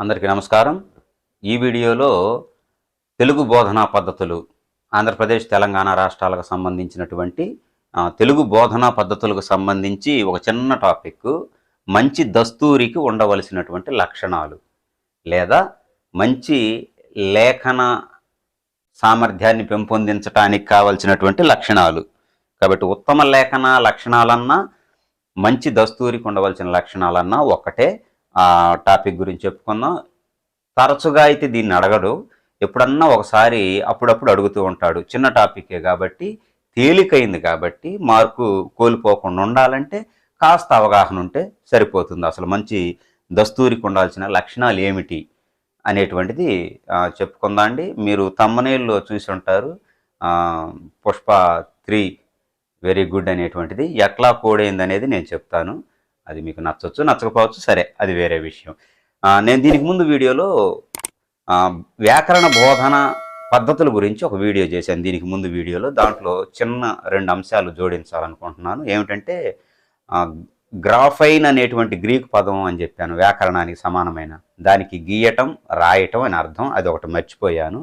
అందరికీ నమస్కారం. ఈ వీడియోలో తెలుగు బోధనా పద్ధతులు ఆంధ్రప్రదేశ్ తెలంగాణ రాష్ట్రాలకు సంబంధించినటువంటి తెలుగు బోధనా పద్ధతులకు సంబంధించి ఒక చిన్న టాపిక్ మంచి దస్తూరికి ఉండవలసినటువంటి లక్షణాలు లేదా మంచి లేఖన సామర్థ్యాన్ని పెంపొందించడానికి కావలసినటువంటి లక్షణాలు. కాబట్టి ఉత్తమ లేఖన లక్షణాలన్నా మంచి దస్తూరికి ఉండవలసిన లక్షణాలన్నా ఒకటే. టాపిక్ గురించి చెప్పుకుందాం. తరచుగా అయితే దీన్ని అడగడు. ఎప్పుడన్నా ఒకసారి అప్పుడప్పుడు అడుగుతూ ఉంటాడు. చిన్న టాపికే కాబట్టి తేలికైంది కాబట్టి మార్కు కోల్పోకుండా ఉండాలంటే కాస్త అవగాహన ఉంటే సరిపోతుంది. అసలు మంచి దస్తూరికి ఉండాల్సిన లక్షణాలు ఏమిటి అనేటువంటిది చెప్పుకుందాం అండి. మీరు తమ్మనేల్లో చూసి ఉంటారు. పుష్ప త్రీ వెరీ గుడ్ అనేటువంటిది. ఎట్లా కోడైంది అనేది నేను చెప్తాను. అది మీకు నచ్చవచ్చు నచ్చకపోవచ్చు సరే అది వేరే విషయం. నేను దీనికి ముందు వీడియోలో వ్యాకరణ బోధన పద్ధతుల గురించి ఒక వీడియో చేశాను. దీనికి ముందు వీడియోలో దాంట్లో చిన్న రెండు అంశాలు జోడించాలనుకుంటున్నాను. ఏమిటంటే గ్రాఫైన్ అనేటువంటి గ్రీక్ పదం అని చెప్పాను వ్యాకరణానికి సమానమైన. దానికి గీయటం రాయటం అని అర్థం అది ఒకటి మర్చిపోయాను.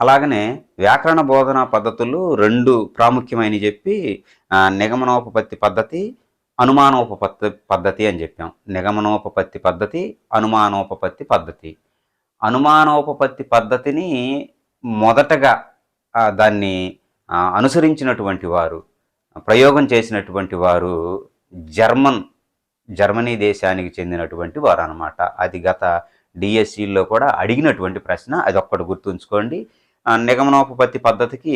అలాగనే వ్యాకరణ బోధన పద్ధతులు రెండు ప్రాముఖ్యమైనవి చెప్పి నిగమనోపపత్తి పద్ధతి అనుమానోపపత్తి పద్ధతి అని చెప్పాం. నిగమనోపపత్తి పద్ధతి అనుమానోపపత్తి పద్ధతి. అనుమానోపపత్తి పద్ధతిని మొదటగా దాన్ని అనుసరించినటువంటి వారు ప్రయోగం చేసినటువంటి వారు జర్మన్ జర్మనీ దేశానికి చెందినటువంటి వారు అనమాట అది గత డిఎస్సిలో కూడా అడిగినటువంటి ప్రశ్న అది ఒక్కటి గుర్తుంచుకోండి. నిగమనోపపత్తి పద్ధతికి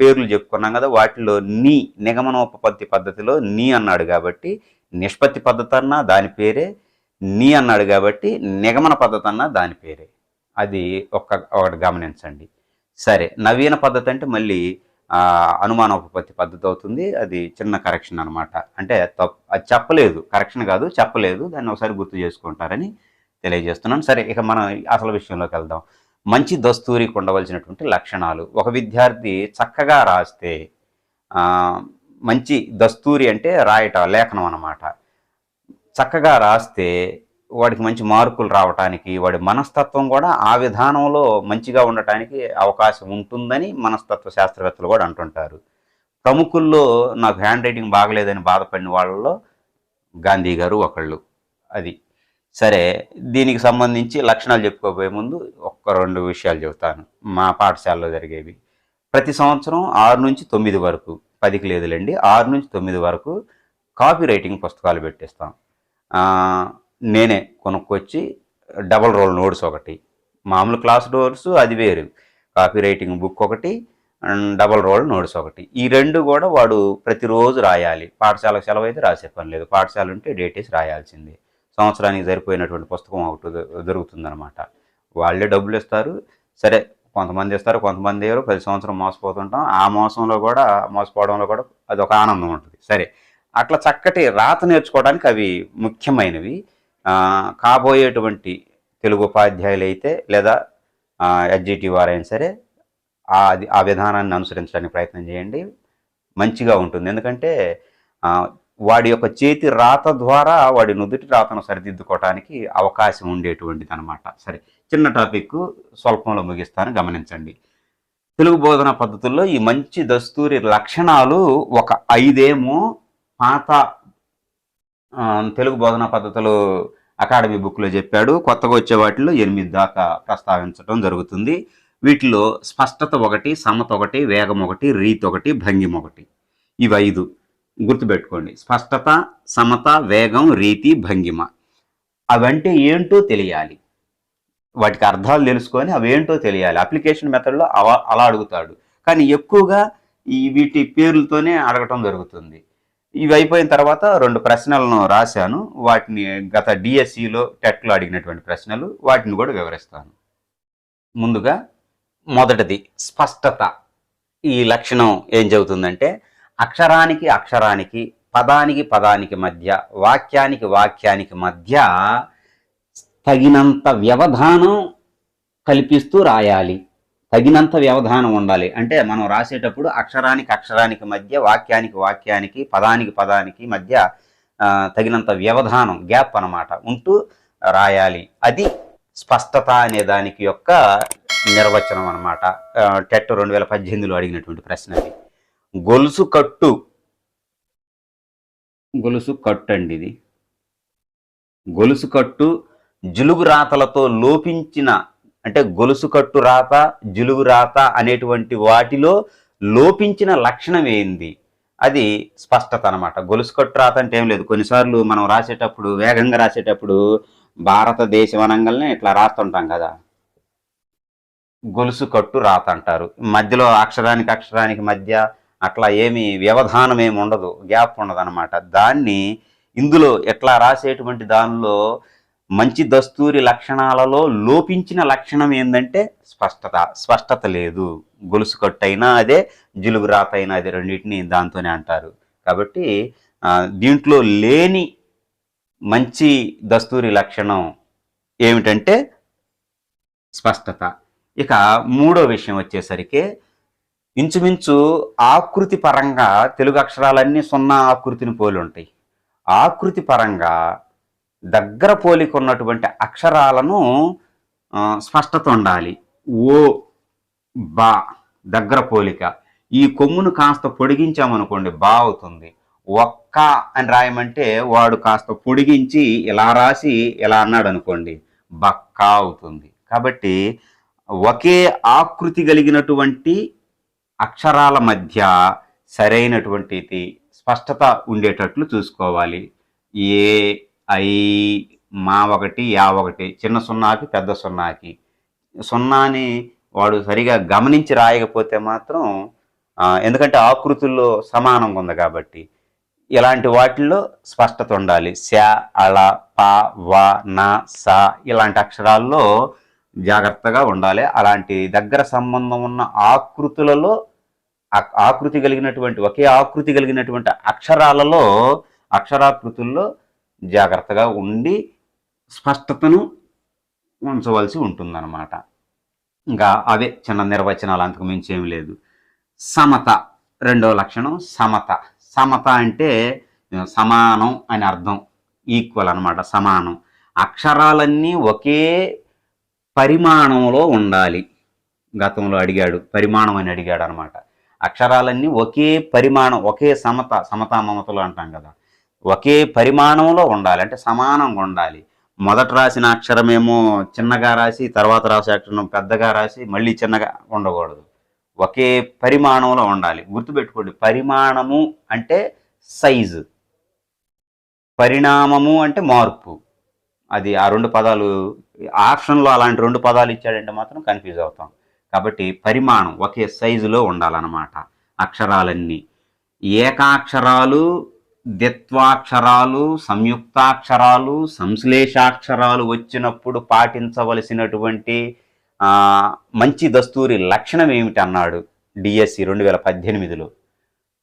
పేర్లు చెప్పుకున్నాం కదా వాటిలో నీ నిగమనోపపత్తి పద్ధతిలో నీ అన్నాడు కాబట్టి నిష్పత్తి పద్ధతి అన్నా దాని పేరే నీ అన్నాడు కాబట్టి నిగమన పద్ధతి అన్నా దాని పేరే. అది ఒక్క ఒకటి గమనించండి. సరే నవీన పద్ధతి అంటే మళ్ళీ అనుమానోపపత్తి పద్ధతి అవుతుంది. అది చిన్న కరెక్షన్ అనమాట అంటే తప్పు అది చెప్పలేదు. కరెక్షన్ కాదు చెప్పలేదు. దాన్ని ఒకసారి గుర్తు చేసుకుంటారని తెలియజేస్తున్నాను. సరే ఇక మనం అసలు విషయంలోకి వెళ్దాం. మంచి దస్తూరికి ఉండవలసినటువంటి లక్షణాలు. ఒక విద్యార్థి చక్కగా రాస్తే మంచి దస్తూరి అంటే రాయట లేఖనం అన్నమాట. చక్కగా రాస్తే వాడికి మంచి మార్కులు రావటానికి వాడి మనస్తత్వం కూడా ఆ విధానంలో మంచిగా ఉండటానికి అవకాశం ఉంటుందని మనస్తత్వ శాస్త్రవేత్తలు కూడా అంటుంటారు. ప్రముఖుల్లో నాకు హ్యాండ్ రైటింగ్ బాగలేదని బాధపడిన వాళ్ళలో గాంధీ గారు ఒకళ్ళు. అది. సరే దీనికి సంబంధించి లక్షణాలు చెప్పుకోబోయే ముందు ఒక్క రెండు విషయాలు చెబుతాను మా పాఠశాలలో జరిగేవి. ప్రతి సంవత్సరం ఆరు నుంచి తొమ్మిది వరకు పదికి లేదులేండి ఆరు నుంచి తొమ్మిది వరకు కాపీ రైటింగ్ పుస్తకాలు పెట్టిస్తాం. నేనే కొనుక్కొచ్చి డబల్ రోల్ నోట్స్ ఒకటి మామూలు క్లాస్ డోర్స్ అది వేరు కాపీ రైటింగ్ బుక్ ఒకటి అండ్ డబల్ రోల్ నోట్స్ ఒకటి. ఈ రెండు కూడా వాడు ప్రతిరోజు రాయాలి. పాఠశాలకు సెలవు అయితే రాసే పని లేదు. పాఠశాల ఉంటే డేటేస్ రాయాల్సిందే. సంవత్సరానికి సరిపోయినటువంటి పుస్తకం ఒకటి దొరుకుతుందనమాట వాళ్ళే డబ్బులు ఇస్తారు. సరే కొంతమంది ఇస్తారు కొంతమంది ఎవరు పది సంవత్సరం మోసపోతుంటాం. ఆ మోసంలో కూడా మోసపోవడంలో కూడా అది ఒక ఆనందం ఉంటుంది. సరే అట్లా చక్కటి రాత నేర్చుకోవడానికి అవి ముఖ్యమైనవి. కాబోయేటువంటి తెలుగు ఉపాధ్యాయులు అయితే లేదా ఎడ్జిటి వారైనా సరే ఆ అది- ఆ విధానాన్ని అనుసరించడానికి ప్రయత్నం చేయండి. మంచిగా ఉంటుంది. ఎందుకంటే వాడి యొక్క చేతి రాత ద్వారా వాడి నుదుటి రాతను సరిదిద్దుకోవటానికి అవకాశం ఉండేటువంటిది అనమాట సరే చిన్న టాపిక్ స్వల్పంలో ముగిస్తాను గమనించండి. తెలుగు బోధన పద్ధతుల్లో ఈ మంచి దస్తూరి లక్షణాలు ఒక ఐదేమో పాత తెలుగు బోధనా పద్ధతులు అకాడమీ బుక్లో చెప్పాడు. కొత్తగా వచ్చే వాటిలో ఎనిమిది దాకా ప్రస్తావించడం జరుగుతుంది. వీటిలో స్పష్టత ఒకటి సమత ఒకటి వేగం ఒకటి రీతి ఒకటి భంగిమ ఒకటి. ఇవి ఐదు గుర్తుపెట్టుకోండి. స్పష్టత సమత వేగం రీతి భంగిమ. అవంటే ఏంటో తెలియాలి. వాటికి అర్థాలు తెలుసుకొని అవేంటో తెలియాలి. అప్లికేషన్ మెథడ్లో అవ అలా అడుగుతాడు. కానీ ఎక్కువగా ఈ వీటి పేర్లతోనే అడగటం జరుగుతుంది. ఇవి అయిపోయిన తర్వాత రెండు ప్రశ్నలను రాశాను. వాటిని గత డిఎస్సిలో టెట్లో అడిగినటువంటి ప్రశ్నలు వాటిని కూడా వివరిస్తాను. ముందుగా మొదటిది స్పష్టత. ఈ లక్షణం ఏం చెబుతుందంటే అక్షరానికి అక్షరానికి పదానికి పదానికి మధ్య వాక్యానికి వాక్యానికి మధ్య తగినంత వ్యవధానం కల్పిస్తూ రాయాలి. తగినంత వ్యవధానం ఉండాలి. అంటే మనం రాసేటప్పుడు అక్షరానికి అక్షరానికి మధ్య వాక్యానికి వాక్యానికి పదానికి పదానికి మధ్య తగినంత వ్యవధానం గ్యాప్ అనమాట ఉంటూ రాయాలి. అది స్పష్టత అనే దానికి యొక్క నిర్వచనం అనమాట టెట్ రెండు వేల పద్దెనిమిదిలో అడిగినటువంటి ప్రశ్న అది గొలుసు కట్టు. గొలుసు కట్టు అండి ఇది. గొలుసు కట్టు జులుగు రాతలతో లోపించిన అంటే గొలుసు కట్టు రాత జులుగు రాత అనేటువంటి వాటిలో లోపించిన లక్షణం ఏంది? అది స్పష్టత అనమాట గొలుసు కట్టు రాత అంటే ఏం లేదు. కొన్నిసార్లు మనం రాసేటప్పుడు వేగంగా రాసేటప్పుడు భారతదేశం అనగానే ఇట్లా రాస్తుంటాం కదా. గొలుసు కట్టు రాత అంటారు. మధ్యలో అక్షరానికి అక్షరానికి మధ్య అట్లా ఏమి వ్యవధానం ఏమి ఉండదు గ్యాప్ ఉండదు అనమాట దాన్ని ఇందులో ఎట్లా రాసేటువంటి దానిలో మంచి దస్తూరి లక్షణాలలో లోపించిన లక్షణం ఏంటంటే స్పష్టత స్పష్టత లేదు. గొలుసు కట్టు అయినా అదే జిలుగు రాత అయినా అదే రెండింటిని దాంతోనే అంటారు. కాబట్టి దీంట్లో లేని మంచి దస్తూరి లక్షణం ఏమిటంటే స్పష్టత. ఇక మూడో విషయం వచ్చేసరికి ఇంచుమించు ఆకృతి పరంగా తెలుగు అక్షరాలన్నీ సున్నా ఆకృతిని పోలి ఉంటాయి. ఆకృతి పరంగా దగ్గర పోలిక ఉన్నటువంటి అక్షరాలను స్పష్టత ఉండాలి. ఓ బా దగ్గర పోలిక. ఈ కొమ్మును కాస్త పొడిగించామనుకోండి బా అవుతుంది ఒక్క అని రాయమంటే వాడు కాస్త పొడిగించి ఇలా రాసి ఇలా అన్నాడు అనుకోండి బక్కా అవుతుంది. కాబట్టి ఒకే ఆకృతి కలిగినటువంటి అక్షరాల మధ్య సరైనటువంటిది స్పష్టత ఉండేటట్లు చూసుకోవాలి. ఏ ఐ మా ఒకటి యా ఒకటి చిన్న సున్నాకి పెద్ద సున్నాకి. సున్నాని వాడు సరిగా గమనించి రాయకపోతే మాత్రం ఎందుకంటే ఆకృతుల్లో సమానంగా ఉంది కాబట్టి. ఇలాంటి వాటిల్లో స్పష్టత ఉండాలి. శ అళ ప వ న స ఇలాంటి అక్షరాల్లో జాగ్రత్తగా ఉండాలి. అలాంటి దగ్గర సంబంధం ఉన్న ఆకృతులలో ఆ- ఆకృతి కలిగినటువంటి ఒకే ఆకృతి కలిగినటువంటి అక్షరాలలో అక్షరాకృతుల్లో జాగ్రత్తగా ఉండి స్పష్టతను ఉంచవలసి ఉంటుందన్నమాట. ఇంకా అవే చిన్న నిర్వచనాలు అంతకు మించి ఏం లేదు. సమత రెండవ లక్షణం సమత. సమత అంటే సమానం అని అర్థం ఈక్వల్ అనమాట సమానం. అక్షరాలన్నీ ఒకే పరిమాణంలో ఉండాలి. గతంలో అడిగాడు పరిమాణం అని అడిగాడు అనమాట అక్షరాలన్నీ ఒకే పరిమాణం ఒకే సమత సమతా మమతలు అంటాం కదా. ఒకే పరిమాణంలో ఉండాలి అంటే సమానంగా ఉండాలి. మొదట రాసిన అక్షరమేమో చిన్నగా రాసి తర్వాత రాసే అక్షరం పెద్దగా రాసి మళ్ళీ చిన్నగా ఉండకూడదు. ఒకే పరిమాణంలో ఉండాలి. గుర్తుపెట్టుకోండి పరిమాణము అంటే సైజు. పరిణామము అంటే మార్పు. అది ఆ రెండు పదాలు ఆప్షన్లో అలాంటి రెండు పదాలు ఇచ్చాడంటే మాత్రం కన్ఫ్యూజ్ అవుతాం. కాబట్టి పరిమాణం ఒకే సైజులో ఉండాలన్నమాట అక్షరాలన్నీ. ఏకాక్షరాలు దిత్వాక్షరాలు సంయుక్తాక్షరాలు సంశ్లేషాక్షరాలు వచ్చినప్పుడు పాటించవలసినటువంటి మంచి దస్తూరి లక్షణం ఏమిటి అన్నాడు డిఎస్సి రెండు వేల పద్దెనిమిదిలో.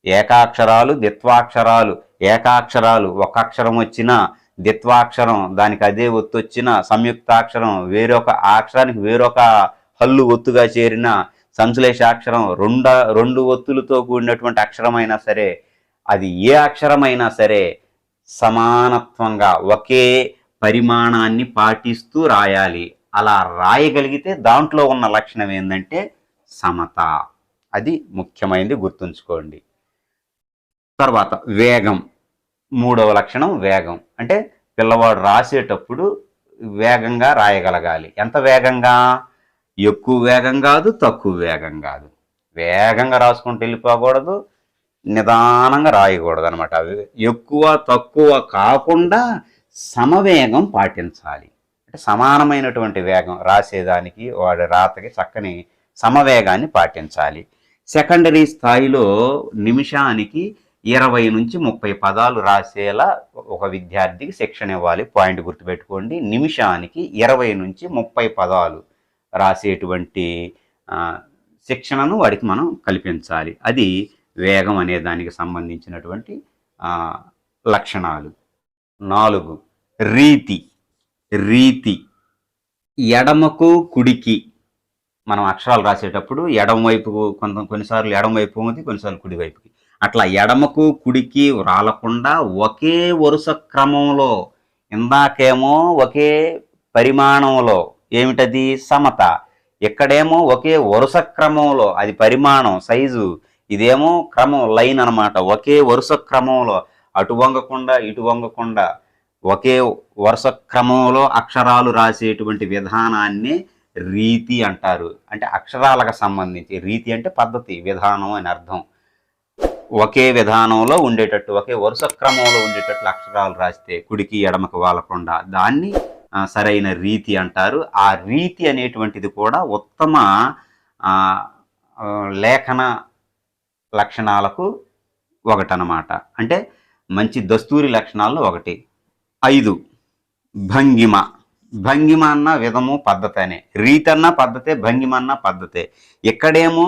ఏకాక్షరాలు ద్విత్వాక్షరాలు ఏకాక్షరాలు ఒక అక్షరం వచ్చినా ద్విత్వాక్షరం దానికి అదే ఒత్తు వచ్చిన సంయుక్తాక్షరం వేరొక అక్షరానికి వేరొక హల్లు ఒత్తుగా చేరిన సంశ్లేషాక్షరం రెండు రెండు ఒత్తులతో కూడినటువంటి అక్షరమైనా సరే అది ఏ అక్షరమైనా సరే సమానత్వంగా ఒకే పరిమాణాన్ని పాటిస్తూ రాయాలి. అలా రాయగలిగితే దాంట్లో ఉన్న లక్షణం ఏంటంటే సమత. అది ముఖ్యమైనది గుర్తుంచుకోండి. తర్వాత వేగం. మూడవ లక్షణం వేగం. అంటే పిల్లవాడు రాసేటప్పుడు వేగంగా రాయగలగాలి. ఎంత వేగంగా? ఎక్కువ వేగం కాదు తక్కువ వేగం కాదు. వేగంగా రాసుకుంటూ వెళ్ళిపోకూడదు నిదానంగా రాయకూడదు అనమాట ఎక్కువ తక్కువ కాకుండా సమవేగం పాటించాలి. అంటే సమానమైనటువంటి వేగం రాసేదానికి వాడి రాతకి చక్కని సమవేగాన్ని పాటించాలి. సెకండరీ స్థాయిలో నిమిషానికి ఇరవై నుంచి ముప్పై పదాలు రాసేలా ఒక విద్యార్థికి శిక్షణ ఇవ్వాలి. పాయింట్ గుర్తుపెట్టుకోండి. నిమిషానికి ఇరవై నుంచి ముప్పై పదాలు రాసేటువంటి శిక్షణను వాడికి మనం కల్పించాలి. అది వేగం అనే దానికి సంబంధించినటువంటి లక్షణాలు. నాలుగు రీతి రీతి. ఎడమకు కుడికి మనం అక్షరాలు రాసేటప్పుడు ఎడమ కొంత కొన్నిసార్లు ఎడమ వైపు ఉంది కొన్నిసార్లు కుడి వైపుకి అట్లా ఎడమకు కుడికి రాలకుండా ఒకే వరుస క్రమంలో ఇందాకేమో ఒకే పరిమాణంలో ఏమిటది? సమత. ఇక్కడేమో ఒకే వరుస క్రమంలో అది పరిమాణం సైజు. ఇదేమో క్రమం లైన్ అన్నమాట. ఒకే వరుస క్రమంలో అటు వంగకుండా ఇటు వంగకుండా ఒకే వరుస క్రమంలో అక్షరాలు రాసేటువంటి విధానాన్ని రీతి అంటారు. అంటే అక్షరాలకు సంబంధించి. రీతి అంటే పద్ధతి విధానం అని అర్థం. ఒకే విధానంలో ఉండేటట్టు ఒకే వరుస క్రమంలో ఉండేటట్లు అక్షరాలు రాస్తే కుడికి ఎడమకు వాలకుండా దాన్ని సరైన రీతి అంటారు. ఆ రీతి అనేటువంటిది కూడా ఉత్తమ లేఖన లక్షణాలకు ఒకటనమాట అంటే మంచి దస్తూరి లక్షణాల్లో ఒకటి. ఐదు. భంగిమ. భంగిమ అన్న విధము పద్ధతి అనే రీతి అన్న పద్ధతే భంగిమ అన్న పద్ధతే. ఇక్కడేమో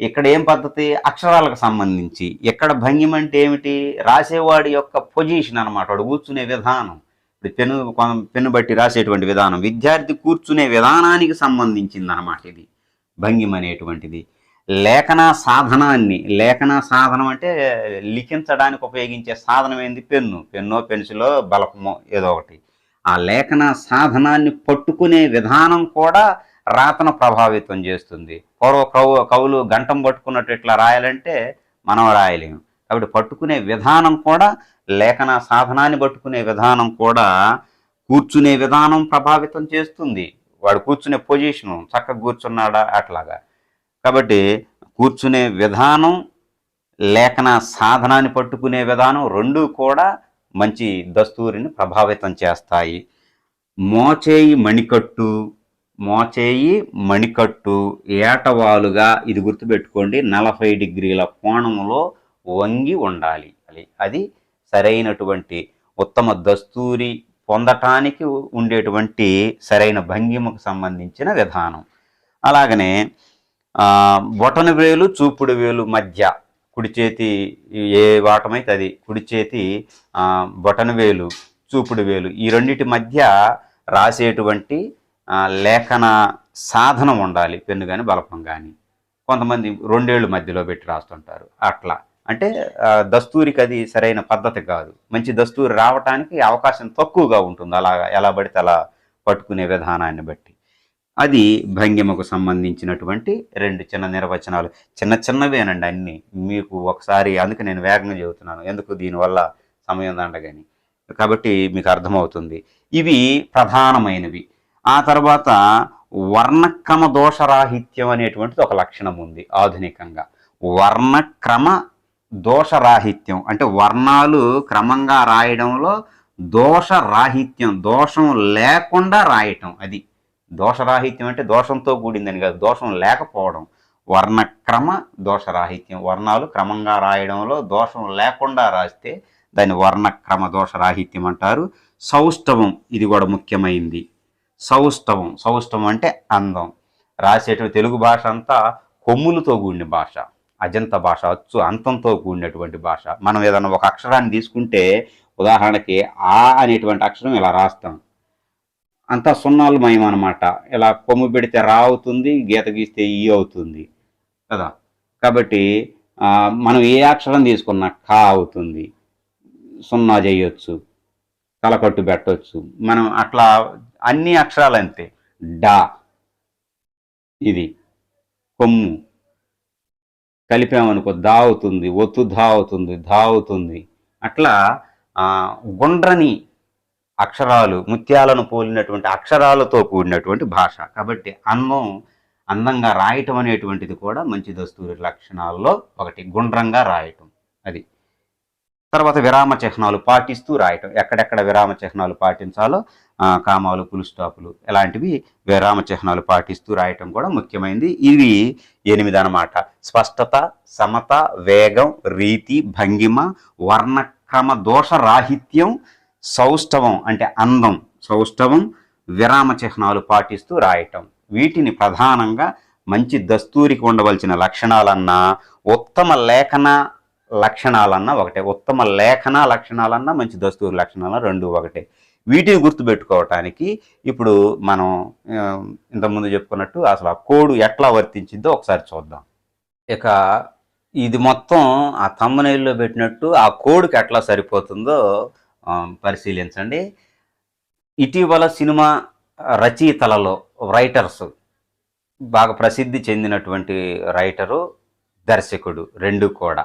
ఇక్కడ ఏం పద్ధతి? అక్షరాలకు సంబంధించి. ఎక్కడ భంగిమ అంటే ఏమిటి? రాసేవాడి యొక్క పొజిషన్ అనమాట వాడు కూర్చునే విధానం. ఇప్పుడు పెను కొన- పెన్ను బట్టి రాసేటువంటి విధానం. విద్యార్థి కూర్చునే విధానానికి సంబంధించింది అనమాట ఇది. భంగిమ అనేటువంటిది. లేఖన సాధనాన్ని లేఖన సాధనం అంటే లిఖించడానికి ఉపయోగించే సాధనం ఏంది? పెన్ను. పెన్నో పెన్సిలో బలపమో ఏదో ఒకటి. ఆ లేఖన సాధనాన్ని పట్టుకునే విధానం కూడా రాతను ప్రభావితం చేస్తుంది. పూర్వ కవు కవులు గంటం పట్టుకున్నట్టు ఇట్లా రాయాలంటే మనం రాయలేము. కాబట్టి పట్టుకునే విధానం కూడా లేఖన సాధనాన్ని పట్టుకునే విధానం కూడా కూర్చునే విధానం ప్రభావితం చేస్తుంది. వాడు కూర్చునే పొజిషను చక్కగా కూర్చున్నాడా అట్లాగా. కాబట్టి కూర్చునే విధానం లేఖన సాధనాన్ని పట్టుకునే విధానం రెండు కూడా మంచి దస్తూరిని ప్రభావితం చేస్తాయి. మోచేయి మణికట్టు మోచేయి మణికట్టు ఏటవాలుగా ఇది గుర్తుపెట్టుకోండి నలభై డిగ్రీల కోణంలో వంగి ఉండాలి. అది సరైనటువంటి ఉత్తమ దస్తూరి పొందటానికి ఉండేటువంటి సరైన భంగిమకు సంబంధించిన విధానం. అలాగనే బొటన వేలు చూపుడు వేలు మధ్య కుడి చేతి ఏ వాటమైతే అది కుడి చేతి బొటన వేలు చూపుడు వేలు ఈ రెండిటి మధ్య రాసేటువంటి లేఖన సాధనం ఉండాలి పెన్ను కానీ బలపం కానీ కొంతమంది రెండేళ్ళు మధ్యలో పెట్టి రాస్తుంటారు అట్లా. అంటే దస్తూరికి అది సరైన పద్ధతి కాదు. మంచి దస్తూరి రావటానికి అవకాశం తక్కువగా ఉంటుంది అలా ఎలా పడితే అలా పట్టుకునే విధానాన్ని బట్టి. అది భంగిమకు సంబంధించినటువంటి రెండు చిన్న నిర్వచనాలు. చిన్న చిన్నవేనండి అన్నీ. మీకు ఒకసారి అందుకే నేను వేగంగా చెబుతున్నాను. ఎందుకు? దీనివల్ల సమయం దండగని. కాబట్టి మీకు అర్థమవుతుంది. ఇవి ప్రధానమైనవి. ఆ తర్వాత వర్ణక్రమ దోషరాహిత్యం అనేటువంటిది ఒక లక్షణం ఉంది ఆధునికంగా. వర్ణక్రమ దోషరాహిత్యం అంటే వర్ణాలు క్రమంగా రాయడంలో దోషరాహిత్యం దోషం లేకుండా రాయటం అది. దోషరాహిత్యం అంటే దోషంతో కూడిందని కాదు దోషం లేకపోవడం. వర్ణక్రమ దోషరాహిత్యం వర్ణాలు క్రమంగా రాయడంలో దోషం లేకుండా రాస్తే దాన్ని వర్ణక్రమ దోషరాహిత్యం అంటారు. సౌష్ఠవం ఇది కూడా ముఖ్యమైంది. సౌష్టవం. సౌష్టవం అంటే అందం. రాసేటువంటి తెలుగు భాష అంతా కొమ్ములతో కూడిన భాష. అజంత భాష అచ్చు అంతంతో కూడినటువంటి భాష. మనం ఏదైనా ఒక అక్షరాన్ని తీసుకుంటే ఉదాహరణకి ఆ అనేటువంటి అక్షరం ఇలా రాస్తాం. అంతా సున్నాలు మయం అనమాట ఇలా కొమ్ము పెడితే రా అవుతుంది గీత గీస్తే ఈ అవుతుంది. కదా? కాబట్టి మనం ఏ అక్షరం తీసుకున్నా కా అవుతుంది. సున్నా చేయొచ్చు తలకట్టు పెట్టవచ్చు మనం అట్లా అన్ని అక్షరాలు అంతే డా. ఇది. కొమ్ము. కలిపామనుకో దా అవుతుంది ఒత్తు ధా అవుతుంది ధా అవుతుంది అట్లా గుండ్రని అక్షరాలు ముత్యాలను పోలినటువంటి అక్షరాలతో కూడినటువంటి భాష. కాబట్టి అందం అందంగా రాయటం అనేటువంటిది కూడా మంచి దస్తూరి లక్షణాల్లో ఒకటి గుండ్రంగా రాయటం. అది. తర్వాత విరామ చిహ్నాలు పాటిస్తూ రాయటం. ఎక్కడెక్కడ విరామ చిహ్నాలు పాటించాలో కామాలు పులు స్టాపులు ఇలాంటివి విరామ చిహ్నాలు పాటిస్తూ రాయటం కూడా ముఖ్యమైనది ఇవి ఎనిమిది అనమాట స్పష్టత సమత వేగం రీతి భంగిమ వర్ణక్రమ దోష రాహిత్యం సౌష్ఠవం అంటే అందం సౌష్ఠవం విరామ చిహ్నాలు పాటిస్తూ రాయటం. వీటిని ప్రధానంగా మంచి దస్తూరికి ఉండవలసిన లక్షణాలన్నా ఉత్తమ లేఖన లక్షణాలన్నా ఒకటే. ఉత్తమ లేఖన లక్షణాలన్నా మంచి దస్తూరు లక్షణాలన్నా రెండు ఒకటే. వీటిని గుర్తుపెట్టుకోవటానికి ఇప్పుడు మనం ఇంతకుముందు చెప్పుకున్నట్టు అసలు ఆ కోడ్ ఎట్లా వర్తించిందో ఒకసారి చూద్దాం. ఇక ఇది మొత్తం ఆ తమ్మనైల్లో పెట్టినట్టు ఆ కోడ్కి ఎట్లా సరిపోతుందో పరిశీలించండి. ఇటీవల సినిమా రచయితలలో రైటర్స్ బాగా ప్రసిద్ధి చెందినటువంటి రైటరు దర్శకుడు రెండు కూడా.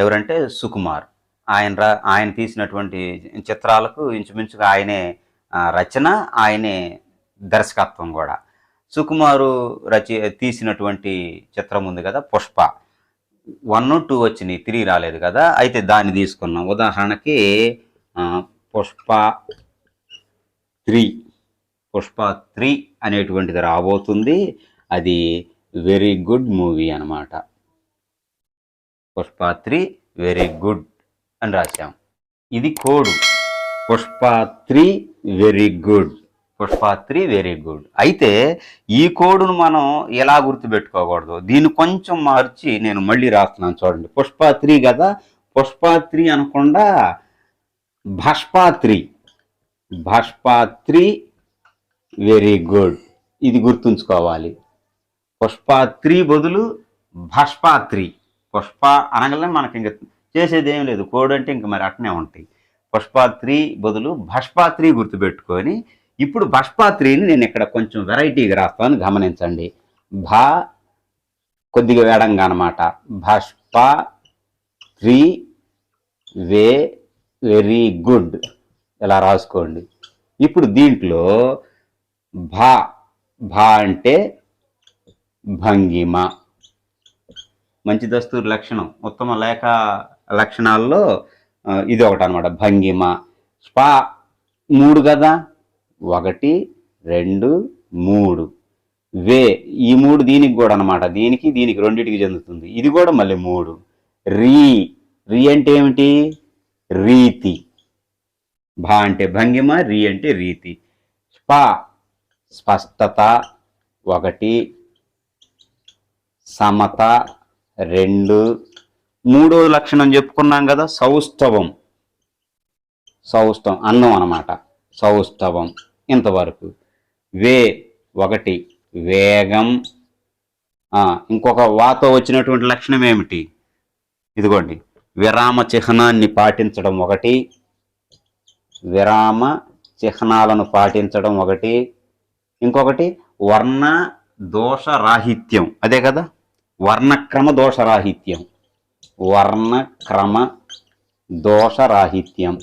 ఎవరంటే సుకుమార్. ఆయన రా ఆయన తీసినటువంటి చిత్రాలకు ఇంచుమించుగా ఆయనే రచన ఆయనే దర్శకత్వం కూడా. సుకుమారు రచి తీసినటువంటి చిత్రం ఉంది కదా పుష్ప. వన్ టూ వచ్చినాయి త్రీ రాలేదు కదా అయితే దాన్ని తీసుకున్నాం. ఉదాహరణకి పుష్ప త్రీ. పుష్ప త్రీ అనేటువంటిది రాబోతుంది. అది వెరీ గుడ్ మూవీ అన్నమాట. పుష్ప త్రీ వెరీ గుడ్ అని రాశాం. ఇది code. Pushpa three very good Pushpa three very good అయితే ఈ కోడును మనం ఎలా గుర్తుపెట్టుకోకూడదు? దీన్ని కొంచెం మార్చి నేను మళ్ళీ రాస్తున్నాను చూడండి. పుష్ప త్రీ కదా? పుష్ప త్రీ అనకుండా భష్పాత్రి. భష్పాత్రి వెరీ గుడ్ ఇది గుర్తుంచుకోవాలి. పుష్పాత్రి బదులు భష్పాత్రి. పుష్ప అనగానే మనకి ఇంక చేసేది ఏం లేదు. కోడ్ అంటే ఇంక మరి అట్నే ఉంటాయి. పుష్పాత్రి బదులు భష్పాత్రి గుర్తుపెట్టుకొని ఇప్పుడు భష్పాత్రిని నేను ఇక్కడ కొంచెం వెరైటీగా రాస్తాను గమనించండి. భా కొద్దిగా వేడంగా అనమాట భష్ప త్రీ వే వెరీ గుడ్. ఇలా రాసుకోండి. ఇప్పుడు దీంట్లో భా భా అంటే భంగిమ. మంచి దస్తూరు లక్షణం. ఉత్తమ లేఖ లక్షణాల్లో ఇది ఒకటి అనమాట భంగిమ. స్పా మూడు కదా? ఒకటి రెండు మూడు. వే ఈ మూడు దీనికి కూడా అనమాట దీనికి దీనికి రెండింటికి చెందుతుంది. ఇది కూడా మళ్ళీ మూడు. రీ. రీ అంటే ఏమిటి? రీతి. భా అంటే భంగిమ రీ అంటే రీతి. స్పా స్పష్టత ఒకటి సమత రెండు. మూడో లక్షణం చెప్పుకున్నాం కదా సౌష్ఠవం సౌష్ఠవం అన్నం అనమాట సౌష్ఠవం ఇంతవరకు. వే ఒకటి వేగం. ఇంకొక వాత వచ్చినటువంటి లక్షణం ఏమిటి? ఇదిగోండి. విరామ చిహ్నాన్ని పాటించడం ఒకటి. విరామ చిహ్నాలను పాటించడం ఒకటి. ఇంకొకటి వర్ణ దోష రాహిత్యం అదే కదా? వర్ణక్రమ దోషరాహిత్యం వర్ణక్రమ దోషరాహిత్యం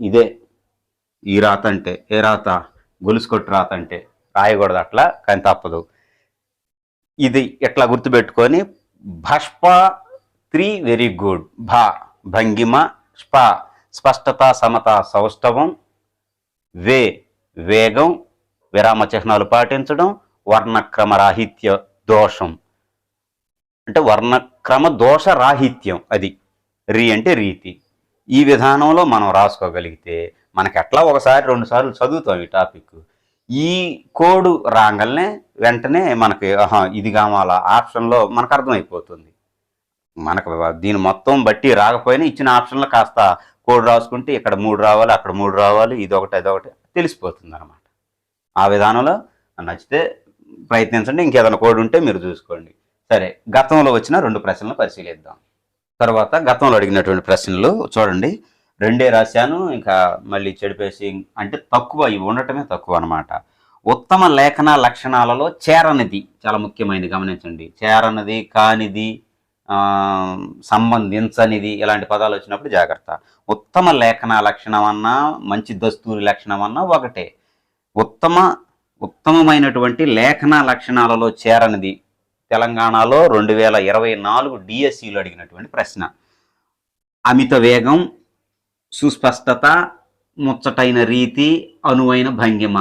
ఇదే ఈ రాత అంటే ఏ రాత? గొలుసు కొట్టు రాత అంటే రాయకూడదు అట్లా కానీ తప్పదు. ఇది ఎట్లా గుర్తుపెట్టుకొని భష్ప త్రీ వెరీ గుడ్. భా భంగిమ. స్ప స్పష్టత సమత సౌష్ఠవం వే వేగం. విరామ చిహ్నాలు పాటించడం వర్ణక్రమ రాహిత్య దోషం. అంటే వర్ణక్రమ దోష రాహిత్యం అది. రీ అంటే రీతి. ఈ విధానంలో మనం రాసుకోగలిగితే మనకి ఎట్లా ఒకసారి రెండు సార్లు చదువుతాం ఈ టాపిక్. ఈ కోడ్ రాగానే వెంటనే మనకి ఇది కావాలా? ఆప్షన్లో మనకు అర్థమైపోతుంది. మనకు దీని మొత్తం బట్టి రాకపోయినా ఇచ్చిన ఆప్షన్లో కాస్త కోడ్ రాసుకుంటే ఇక్కడ మూడు రావాలి అక్కడ మూడు రావాలి ఇది ఒకటి అదొకటి తెలిసిపోతుంది అనమాట ఆ విధానంలో నచ్చితే ప్రయత్నించండి. ఇంకేదైనా కోడ్ ఉంటే మీరు చూసుకోండి. సరే గతంలో వచ్చిన రెండు ప్రశ్నలు పరిశీలిద్దాం. తర్వాత గతంలో అడిగినటువంటి ప్రశ్నలు చూడండి. రెండే రాశాను ఇంకా మళ్ళీ చెడిపేసి అంటే తక్కువ ఇవి ఉండటమే తక్కువ అనమాట ఉత్తమ లేఖన లక్షణాలలో చేరనిది చాలా ముఖ్యమైనది గమనించండి. చేరనిది కానిది సంబంధించనిది ఇలాంటి పదాలు వచ్చినప్పుడు జాగ్రత్త. ఉత్తమ లేఖన లక్షణం అన్నా మంచి దస్తూరి లక్షణం అన్నా ఒకటే. ఉత్తమ ఉత్తమమైనటువంటి లేఖన లక్షణాలలో చేరనిది తెలంగాణలో రెండు వేల ఇరవై నాలుగు డిఎస్సిలో అడిగినటువంటి ప్రశ్న. అమిత వేగం సుస్పష్టత ముచ్చటైన రీతి అనువైన భంగిమ.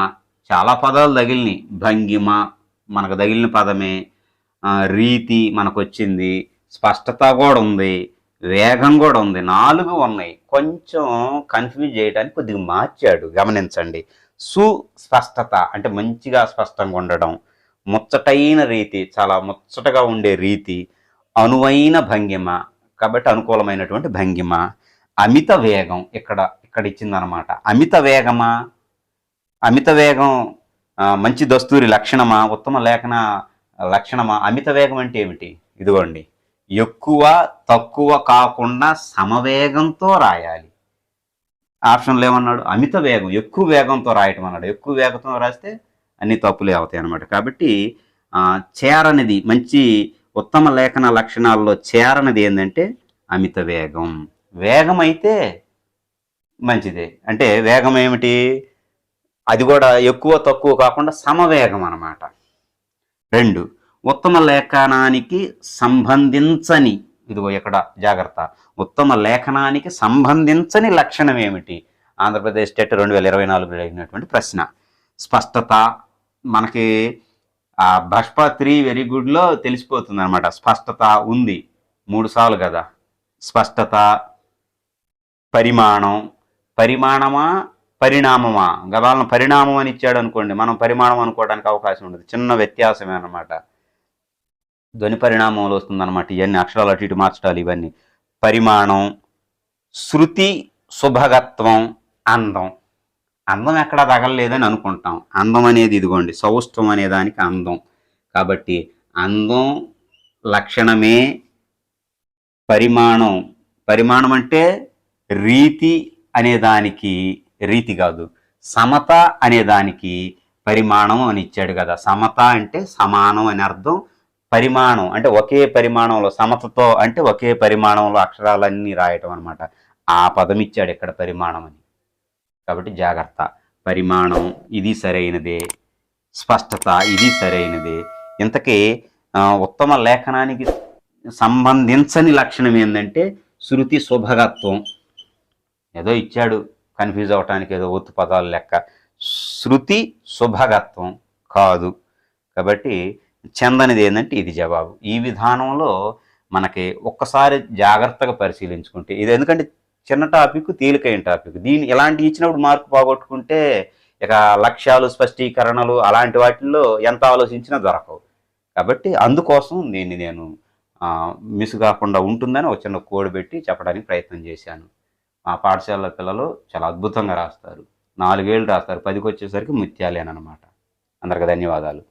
చాలా పదాలు తగిలినాయి. భంగిమ మనకు తగిలిన పదమే. రీతి మనకు వచ్చింది స్పష్టత కూడా ఉంది. వేగం కూడా ఉంది. నాలుగు ఉన్నాయి. కొంచెం కన్ఫ్యూజ్ చేయడానికి కొద్దిగా మార్చాడు. గమనించండి. సుస్పష్టత అంటే మంచిగా స్పష్టంగా ఉండడం ముచ్చటైన రీతి చాలా ముచ్చటగా ఉండే రీతి అనువైన భంగిమ కాబట్టి అనుకూలమైనటువంటి భంగిమ. అమిత వేగం ఇక్కడ ఇక్కడ ఇచ్చిందనమాట అమిత వేగమా? అమిత వేగం మంచి దస్తూరి లక్షణమా? ఉత్తమ లేఖన లక్షణమా? అమిత వేగం అంటే ఏమిటి? ఇదిగోండి. ఎక్కువ తక్కువ కాకుండా సమవేగంతో రాయాలి. ఆప్షన్లు ఏమన్నాడు? అమిత వేగం ఎక్కువ వేగంతో రాయటం అన్నాడు. ఎక్కువ వేగంతో రాస్తే అన్ని తప్పులే అవుతాయి అన్నమాట. కాబట్టి చేరనిది మంచి ఉత్తమ లేఖన లక్షణాల్లో చేరనిది ఏంటంటే అమిత వేగం. వేగం అయితే మంచిదే. అంటే వేగం ఏమిటి? అది కూడా ఎక్కువ తక్కువ కాకుండా సమవేగం అన్నమాట. రెండు ఉత్తమ లేఖనానికి సంబంధించని ఇదిగో ఇక్కడ జాగ్రత్త. ఉత్తమ లేఖనానికి సంబంధించని లక్షణం ఏమిటి? ఆంధ్రప్రదేశ్ స్టేట్ రెండు వేల ఇరవై నాలుగులో అడిగినటువంటి ప్రశ్న. స్పష్టత మనకి ఆ భష్ప త్రీ వెరీ గుడ్లో తెలిసిపోతుంది అనమాట స్పష్టత ఉంది. మూడు సార్లు కదా. స్పష్టత పరిమాణం. పరిమాణమా పరిణామమా? గదాలను పరిణామం అని ఇచ్చాడు అనుకోండి మనం పరిమాణం అనుకోవడానికి అవకాశం ఉండదు. చిన్న వ్యత్యాసమే అన్నమాట ధ్వని పరిణామంలో వస్తుందన్నమాట. ఇవన్నీ అక్షరాలు అటు ఇటు మార్చడాలు ఇవన్నీ. పరిమాణం శృతి శుభగత్వం అందం. అందం ఎక్కడా తగలలేదని అనుకుంటాం. అందం అనేది ఇదిగోండి సౌష్ఠం అనే దానికి అందం. కాబట్టి అందం లక్షణమే పరిమాణం. పరిమాణం అంటే రీతి అనే దానికి రీతి కాదు. సమత అనే దానికి పరిమాణం అని ఇచ్చాడు కదా. సమత అంటే సమానం అని అర్థం. పరిమాణం అంటే ఒకే పరిమాణంలో సమతతో అంటే ఒకే పరిమాణంలో అక్షరాలన్నీ రాయటం అనమాట ఆ పదం ఇచ్చాడు ఇక్కడ పరిమాణం అని. కాబట్టి జాగ్రత్త. పరిమాణం ఇది సరైనదే. స్పష్టత ఇది సరైనదే. ఇంతకీ ఉత్తమ లేఖనానికి సంబంధించని లక్షణం ఏంటంటే శృతి శుభగత్వం. ఏదో ఇచ్చాడు కన్ఫ్యూజ్ అవటానికి ఏదో ఒత్తు పదాలు లెక్క. శృతి శుభగత్వం కాదు. కాబట్టి చెందనిది ఏంటంటే ఇది జవాబు. ఈ విధానంలో మనకి ఒక్కసారి జాగ్రత్తగా పరిశీలించుకుంటే ఇది ఎందుకంటే చిన్న టాపిక్ తేలికైన టాపిక్ దీని ఇలాంటి ఇచ్చినప్పుడు మార్కు పోగొట్టుకుంటే ఇక లక్ష్యాలు స్పష్టీకరణలు అలాంటి వాటిల్లో ఎంత ఆలోచించినా దొరకవు. కాబట్టి అందుకోసం దీన్ని నేను మిస్ కాకుండా ఉంటుందని ఒక చిన్న కోడ్ పెట్టి చెప్పడానికి ప్రయత్నం చేశాను. మా పాఠశాల పిల్లలు చాలా అద్భుతంగా రాస్తారు. నాలుగేళ్ళు రాస్తారు. పదికి వచ్చేసరికి ముత్యాలేనమాట అందరికి ధన్యవాదాలు.